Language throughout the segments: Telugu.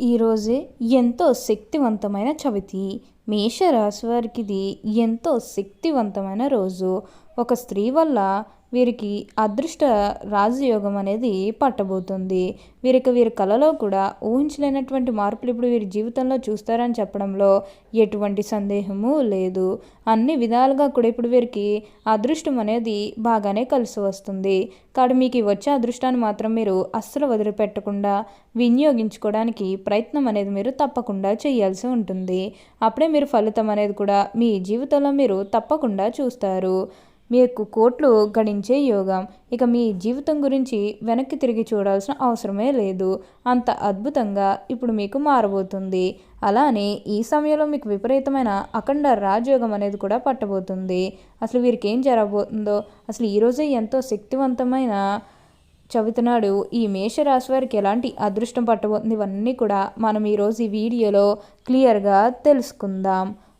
ఈరోజే ఎంతో శక్తివంతమైన చవితి. మేషరాశి వారికి ఇది ఎంతో శక్తివంతమైన రోజు. ఒక స్త్రీ వల్ల వీరికి అదృష్ట రాజయోగం అనేది పట్టబోతుంది. వీరికి వీరి కళలో కూడా ఊహించలేనటువంటి మార్పులు ఇప్పుడు వీరి జీవితంలో చూస్తారని చెప్పడంలో ఎటువంటి సందేహము లేదు. అన్ని విధాలుగా కూడా ఇప్పుడు వీరికి అదృష్టం అనేది బాగానే కలిసి వస్తుంది. కాదు మీకు వచ్చే అదృష్టాన్ని మాత్రం మీరు అస్సలు వదిలిపెట్టకుండా వినియోగించుకోవడానికి ప్రయత్నం అనేది మీరు తప్పకుండా చేయాల్సి ఉంటుంది. అప్పుడే మీరు ఫలితం అనేది కూడా మీ జీవితంలో మీరు తప్పకుండా చూస్తారు. మీకు కోట్లు గణించే యోగం. ఇక మీ జీవితం గురించి వెనక్కి తిరిగి చూడాల్సిన అవసరమే లేదు. అంత అద్భుతంగా ఇప్పుడు మీకు మారబోతుంది. అలానే ఈ సమయంలో మీకు విపరీతమైన అఖండ రాజయోగం అనేది కూడా పట్టబోతుంది. అసలు వీరికి ఏం జరగబోతుందో అసలు ఈరోజే ఎంతో శక్తివంతమైన చదువుతున్నాడు ఈ మేషరాశి వారికి ఎలాంటి అదృష్టం పట్టబోతుంది ఇవన్నీ కూడా మనం ఈరోజు ఈ వీడియోలో క్లియర్గా తెలుసుకుందాం.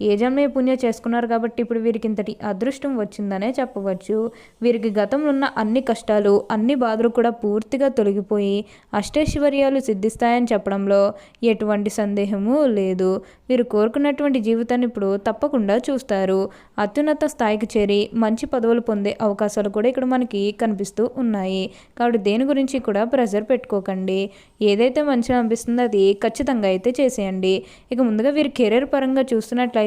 ఏ జన్మే పుణ్యం చేసుకున్నారు కాబట్టి ఇప్పుడు వీరికి ఇంతటి అదృష్టం వచ్చిందనే చెప్పవచ్చు. వీరికి గతంలో ఉన్న అన్ని కష్టాలు అన్ని బాధలు కూడా పూర్తిగా తొలగిపోయి అష్టైశ్వర్యాలు సిద్ధిస్తాయని చెప్పడంలో ఎటువంటి సందేహము లేదు. వీరు కోరుకున్నటువంటి జీవితాన్ని ఇప్పుడు తప్పకుండా చూస్తారు. అత్యున్నత స్థాయికి చేరి మంచి పదవులు పొందే అవకాశాలు కూడా ఇక్కడ మనకి కనిపిస్తూ ఉన్నాయి. కాబట్టి దేని గురించి కూడా ప్రెజర్ పెట్టుకోకండి. ఏదైతే మంచిగా అనిపిస్తుందో అది ఖచ్చితంగా అయితే చేసేయండి. ఇక ముందుగా వీరు కెరీర్ పరంగా చూస్తున్నట్లయితే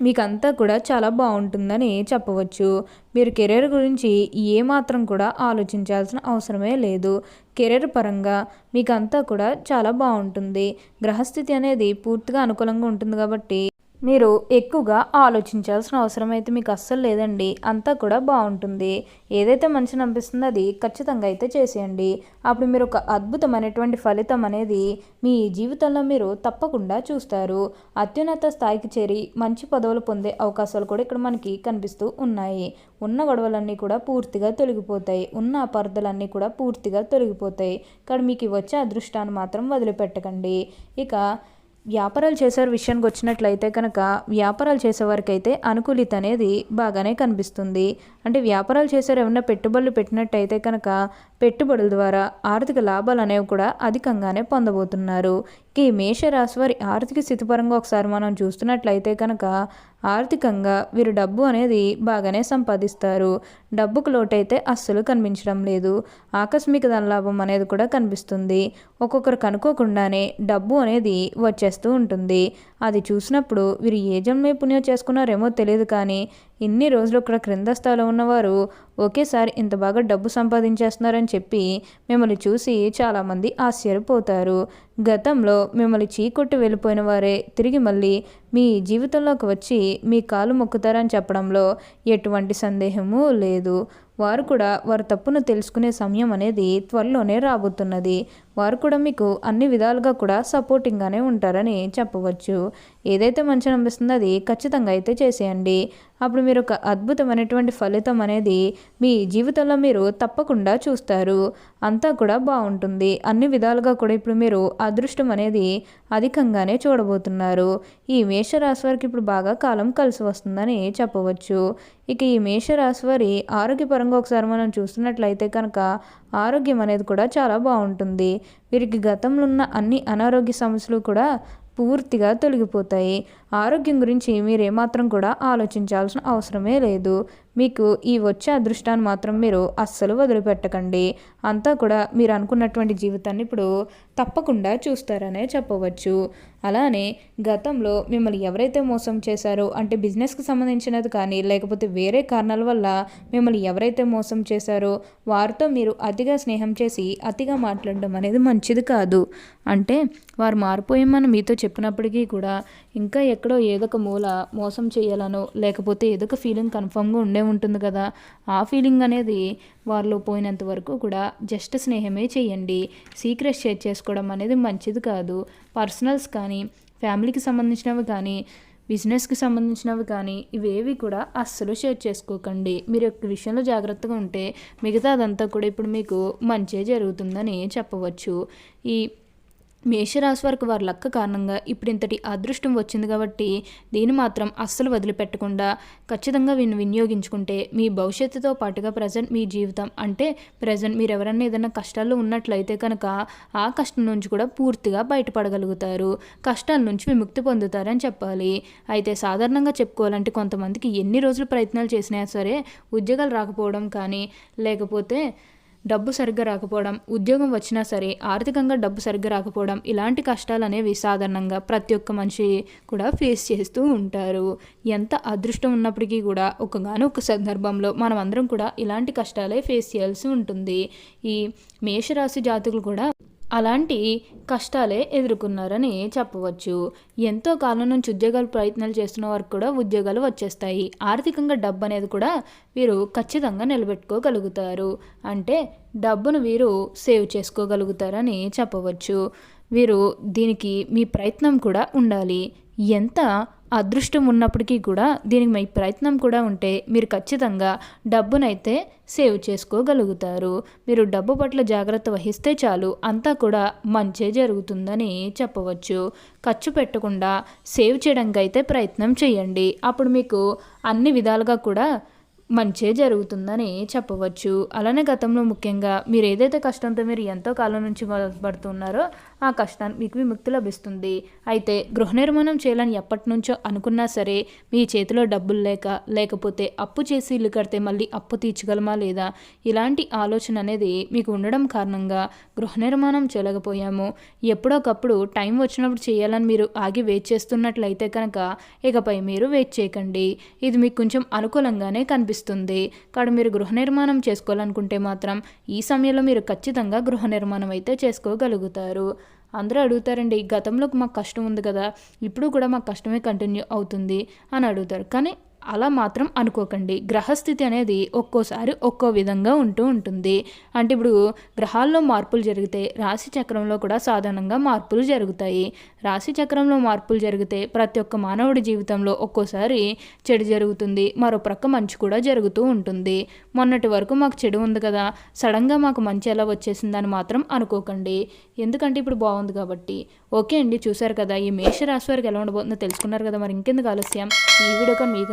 మీకంతా కూడా చాలా బాగుంటుందని చెప్పవచ్చు. మీరు కెరీర్ గురించి ఏమాత్రం కూడా ఆలోచించాల్సిన అవసరమే లేదు. కెరీర్ పరంగా మీకు అంతా కూడా చాలా బాగుంటుంది. గ్రహస్థితి అనేది పూర్తిగా అనుకూలంగా ఉంటుంది కాబట్టి మీరు ఎక్కువగా ఆలోచించాల్సిన అవసరం అయితే మీకు అస్సలు లేదండి. అంతా కూడా బాగుంటుంది. ఏదైతే మంచిని అనిపిస్తుందో అది ఖచ్చితంగా అయితే చేసేయండి. అప్పుడు మీరు ఒక అద్భుతమైనటువంటి ఫలితం అనేది మీ జీవితంలో మీరు తప్పకుండా చూస్తారు. అత్యున్నత స్థాయికి చేరి మంచి పదవులు పొందే అవకాశాలు కూడా ఇక్కడ మనకి కనిపిస్తూ ఉన్నాయి. ఉన్న గొడవలన్నీ కూడా పూర్తిగా తొలగిపోతాయి. ఉన్న అపార్థలన్నీ కూడా పూర్తిగా తొలగిపోతాయి. ఇక్కడ మీకు వచ్చే అదృష్టాన్ని మాత్రం వదిలిపెట్టకండి. ఇక వ్యాపారాలు చేసే విషయానికి వచ్చినట్లయితే కనుక వ్యాపారాలు చేసేవారికి అయితే అనుకూలిత అనేది బాగానే కనిపిస్తుంది. అంటే వ్యాపారాలు చేసే ఏమైనా పెట్టుబడులు పెట్టినట్టయితే కనుక పెట్టుబడుల ద్వారా ఆర్థిక లాభాలు అనేవి కూడా అధికంగానే పొందబోతున్నారు. ఈ మేషరాశి వారి ఆర్థిక స్థితి పరంగా ఒకసారి మనం చూస్తున్నట్లయితే కనుక ఆర్థికంగా వీరు డబ్బు అనేది బాగానే సంపాదిస్తారు. డబ్బుకు లోటైతే అస్సలు కనిపించడం లేదు. ఆకస్మిక ధనలాభం అనేది కూడా కనిపిస్తుంది. ఒక్కొక్కరికి అనుకోకుండానే డబ్బు అనేది వచ్చేస్తూ ఉంటుంది. అది చూసినప్పుడు వీరు ఏ జన్మే పుణ్యం చేసుకున్నారేమో తెలియదు కానీ ఇన్ని రోజులు ఇక్కడ క్రింద స్థాయిలో ఉన్నవారు ఒకేసారి ఇంత బాగా డబ్బు సంపాదించేస్తున్నారని చెప్పి మిమ్మల్ని చూసి చాలామంది ఆశ్చర్యపోతారు. గతంలో మిమ్మల్ని చీకొట్టి వెళ్ళిపోయిన వారే తిరిగి మళ్ళీ మీ జీవితంలోకి వచ్చి మీ కాలు మొక్కుతారని చెప్పడంలో ఎటువంటి సందేహము లేదు. వారు కూడా వారి తప్పును తెలుసుకునే సమయం అనేది త్వరలోనే రాబోతున్నది. వారు కూడా మీకు అన్ని విధాలుగా కూడా సపోర్టింగ్గానే ఉంటారని చెప్పవచ్చు. ఏదైతే మంచి అనిపిస్తుందో అది ఖచ్చితంగా అయితే చేసేయండి. అప్పుడు మీరు ఒక అద్భుతమైనటువంటి ఫలితం అనేది మీ జీవితంలో మీరు తప్పకుండా చూస్తారు. అంతా కూడా బాగుంటుంది. అన్ని విధాలుగా కూడా ఇప్పుడు మీరు అదృష్టం అనేది అధికంగానే చూడబోతున్నారు. ఈ మేషరాశి వారికి ఇప్పుడు బాగా కాలం కలిసి వస్తుందని చెప్పవచ్చు. ఇక ఈ మేషరాశి వారి ఆరోగ్యపరంగా ఒకసారి మనం చూస్తున్నట్లయితే కనుక ఆరోగ్యం అనేది కూడా చాలా బాగుంటుంది. వీరికి గతంలో ఉన్న అన్ని అనారోగ్య సమస్యలు కూడా పూర్తిగా తొలగిపోతాయి. ఆరోగ్యం గురించి మీరు ఏమాత్రం కూడా ఆలోచించాల్సిన అవసరమే లేదు. మీకు ఈ వచ్చే అదృష్టాన్ని మాత్రం మీరు అస్సలు వదిలిపెట్టకండి. అంతా కూడా మీరు అనుకున్నటువంటి జీవితాన్ని ఇప్పుడు తప్పకుండా చూస్తారనే చెప్పవచ్చు. అలానే గతంలో మిమ్మల్ని ఎవరైతే మోసం చేశారో అంటే బిజినెస్కి సంబంధించినది కానీ లేకపోతే వేరే కారణాల వల్ల మిమ్మల్ని ఎవరైతే మోసం చేశారో వారితో మీరు అతిగా స్నేహం చేసి అతిగా మాట్లాడడం అనేది మంచిది కాదు. అంటే వారు మారిపోయామని మీతో చెప్పినప్పటికీ కూడా ఇంకా ఎక్కడో ఏదో ఒక మూల మోసం చేయాలనో లేకపోతే ఏదో ఒక ఫీలింగ్ కన్ఫామ్గా ఉండే ఉంటుంది కదా. ఆ ఫీలింగ్ అనేది వారిలో పోయినంత వరకు కూడా జస్ట్ స్నేహమే చేయండి. సీక్రెట్ షేర్ చేసుకోవడం అనేది మంచిది కాదు. పర్సనల్స్ కానీ ఫ్యామిలీకి సంబంధించినవి కానీ బిజినెస్కి సంబంధించినవి కానీ ఇవేవి కూడా అస్సలు షేర్ చేసుకోకండి. మీరు యొక్క విషయంలో జాగ్రత్తగా ఉంటే మిగతా అదంతా కూడా ఇప్పుడు మీకు మంచే జరుగుతుందని చెప్పవచ్చు. ఈ మేషరాశి వారికి వారి లక్క కారణంగా ఇప్పుడు ఇంతటి అదృష్టం వచ్చింది కాబట్టి దీన్ని మాత్రం అస్సలు వదిలిపెట్టకుండా ఖచ్చితంగా వీని వినియోగించుకుంటే మీ భవిష్యత్తుతో పాటుగా ప్రజెంట్ మీ జీవితం. అంటే ప్రజెంట్ మీరు ఎవరన్నా ఏదైనా కష్టాల్లో ఉన్నట్లయితే కనుక ఆ కష్టం నుంచి కూడా పూర్తిగా బయటపడగలుగుతారు. కష్టాల నుంచి విముక్తి పొందుతారని చెప్పాలి. అయితే సాధారణంగా చెప్పుకోవాలంటే కొంతమందికి ఎన్ని రోజులు ప్రయత్నాలు చేసినా సరే ఉద్యోగాలు రాకపోవడం కానీ లేకపోతే డబ్బు సరిగ్గా రాకపోవడం ఉద్యోగం వచ్చినా సరే ఆర్థికంగా డబ్బు సరిగ్గా రాకపోవడం ఇలాంటి కష్టాలు అనేవి సాధారణంగా ప్రతి ఒక్క మనిషి కూడా ఫేస్ చేస్తూ ఉంటారు. ఎంత అదృష్టం ఉన్నప్పటికీ కూడా ఒకగానో ఒక సందర్భంలో మనం అందరం కూడా ఇలాంటి కష్టాలే ఫేస్ చేయాల్సి ఉంటుంది. ఈ మేషరాశి జాతకులు కూడా అలాంటి కష్టాలే ఎదుర్కొన్నారని చెప్పవచ్చు. ఎంతో కాలం నుంచి ఉద్యోగాలు ప్రయత్నాలు చేస్తున్న వారికి కూడా ఉద్యోగాలు వచ్చేస్తాయి. ఆర్థికంగా డబ్బు అనేది కూడా వీరు ఖచ్చితంగా నిలబెట్టుకోగలుగుతారు. అంటే డబ్బును వీరు సేవ్ చేసుకోగలుగుతారని చెప్పవచ్చు. వీరు దీనికి మీ ప్రయత్నం కూడా ఉండాలి. ఎంత అదృష్టం ఉన్నప్పటికీ కూడా దీనికి మీ ప్రయత్నం కూడా ఉంటే మీరు ఖచ్చితంగా డబ్బునైతే సేవ్ చేసుకోగలుగుతారు. మీరు డబ్బు పట్ల జాగ్రత్త వహిస్తే చాలు అంతా కూడా మంచే జరుగుతుందని చెప్పవచ్చు. ఖర్చు పెట్టకుండా సేవ్ చేయడానికి అయితే ప్రయత్నం చేయండి. అప్పుడు మీకు అన్ని విధాలుగా కూడా మంచే జరుగుతుందని చెప్పవచ్చు. అలానే గతంలో ముఖ్యంగా మీరు ఏదైతే కష్టంతో మీరు ఎంతో కాలం నుంచి పడుతున్నారో ఆ కష్టాన్ని మీకు విముక్తి లభిస్తుంది. అయితే గృహ నిర్మాణం చేయాలని ఎప్పటి నుంచో అనుకున్నా సరే మీ చేతిలో డబ్బులు లేక లేకపోతే అప్పు చేసి ఇల్లు కడితే మళ్ళీ అప్పు తీర్చగలమా లేదా? ఇలాంటి ఆలోచన అనేది మీకు ఉండడం కారణంగా గృహ నిర్మాణం చేయలేకపోయాము. ఎప్పుడోకప్పుడు టైం వచ్చినప్పుడు చేయాలని మీరు ఆగి వెయిట్ చేస్తున్నట్లయితే కనుక ఇకపై మీరు వెయిట్ చేయకండి. ఇది మీకు కొంచెం అనుకూలంగానే కనిపిస్తుంది. కాదు మీరు గృహ నిర్మాణం చేసుకోవాలనుకుంటే మాత్రం ఈ సమయంలో మీరు ఖచ్చితంగా గృహ నిర్మాణం అయితే చేసుకోగలుగుతారు. అందరూ అడుగుతారండి గతంలో మాకు కష్టం ఉంది కదా ఇప్పుడు కూడా మాకు కష్టమే కంటిన్యూ అవుతుంది అని అడుగుతారు. కానీ అలా మాత్రం అనుకోకండి. గ్రహస్థితి అనేది ఒక్కోసారి ఒక్కో విధంగా ఉంటూ ఉంటుంది. అంటే ఇప్పుడు గ్రహాల్లో మార్పులు జరిగితే రాశి చక్రంలో కూడా సాధారణంగా మార్పులు జరుగుతాయి. రాశి చక్రంలో మార్పులు జరిగితే ప్రతి ఒక్క మానవుడి జీవితంలో ఒక్కోసారి చెడు జరుగుతుంది. మరో ప్రక్క మంచి కూడా జరుగుతూ ఉంటుంది. మొన్నటి వరకు మాకు చెడు ఉంది కదా సడన్గా మాకు మంచి ఎలా వచ్చేసిందని మాత్రం అనుకోకండి. ఎందుకంటే ఇప్పుడు బాగుంది కాబట్టి. ఓకే అండి చూసారు కదా ఈ మేషరాశి వారికి ఎలా ఉండబోతుందో తెలుసుకున్నారు కదా మరి. ఇంకెందుకు ఆలస్యం? ఈ వీడియో కానీ మీకు